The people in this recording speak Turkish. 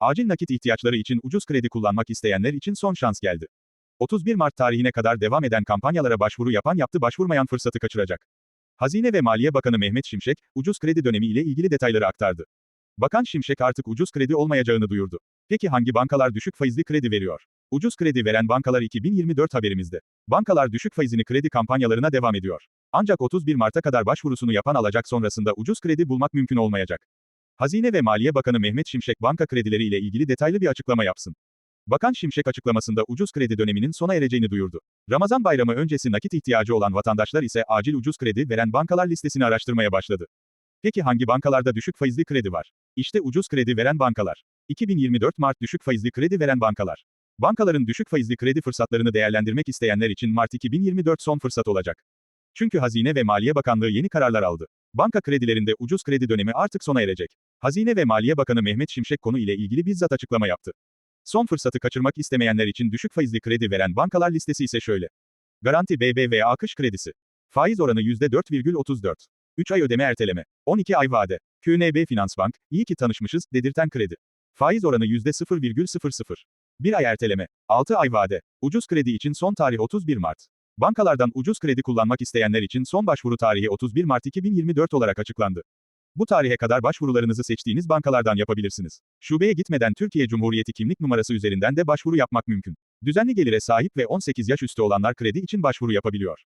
Acil nakit ihtiyaçları için ucuz kredi kullanmak isteyenler için son şans geldi. 31 Mart tarihine kadar devam eden kampanyalara başvuru yapan yaptı başvurmayan fırsatı kaçıracak. Hazine ve Maliye Bakanı Mehmet Şimşek, ucuz kredi dönemi ile ilgili detayları aktardı. Bakan Şimşek artık ucuz kredi olmayacağını duyurdu. Peki hangi bankalar düşük faizli kredi veriyor? Ucuz kredi veren bankalar 2024 haberimizde. Bankalar düşük faizini kredi kampanyalarına devam ediyor. Ancak 31 Mart'a kadar başvurusunu yapan alacak sonrasında ucuz kredi bulmak mümkün olmayacak. Hazine ve Maliye Bakanı Mehmet Şimşek banka kredileri ile ilgili detaylı bir açıklama yapsın. Bakan Şimşek açıklamasında ucuz kredi döneminin sona ereceğini duyurdu. Ramazan bayramı öncesi nakit ihtiyacı olan vatandaşlar ise acil ucuz kredi veren bankalar listesini araştırmaya başladı. Peki hangi bankalarda düşük faizli kredi var? İşte ucuz kredi veren bankalar. 2024 Mart düşük faizli kredi veren bankalar. Bankaların düşük faizli kredi fırsatlarını değerlendirmek isteyenler için Mart 2024 son fırsat olacak. Çünkü Hazine ve Maliye Bakanlığı yeni kararlar aldı. Banka kredilerinde ucuz kredi dönemi artık sona erecek. Hazine ve Maliye Bakanı Mehmet Şimşek konu ile ilgili bizzat açıklama yaptı. Son fırsatı kaçırmak istemeyenler için düşük faizli kredi veren bankalar listesi ise şöyle. Garanti BBVA Akış Kredisi. Faiz oranı %4,34. 3 ay ödeme erteleme. 12 ay vade. QNB Finansbank, iyi ki tanışmışız, dedirten kredi. Faiz oranı %0,00. 1 ay erteleme. 6 ay vade. Ucuz kredi için son tarih 31 Mart. Bankalardan ucuz kredi kullanmak isteyenler için son başvuru tarihi 31 Mart 2024 olarak açıklandı. Bu tarihe kadar başvurularınızı seçtiğiniz bankalardan yapabilirsiniz. Şubeye gitmeden Türkiye Cumhuriyeti kimlik numarası üzerinden de başvuru yapmak mümkün. Düzenli gelire sahip ve 18 yaş üstü olanlar kredi için başvuru yapabiliyor.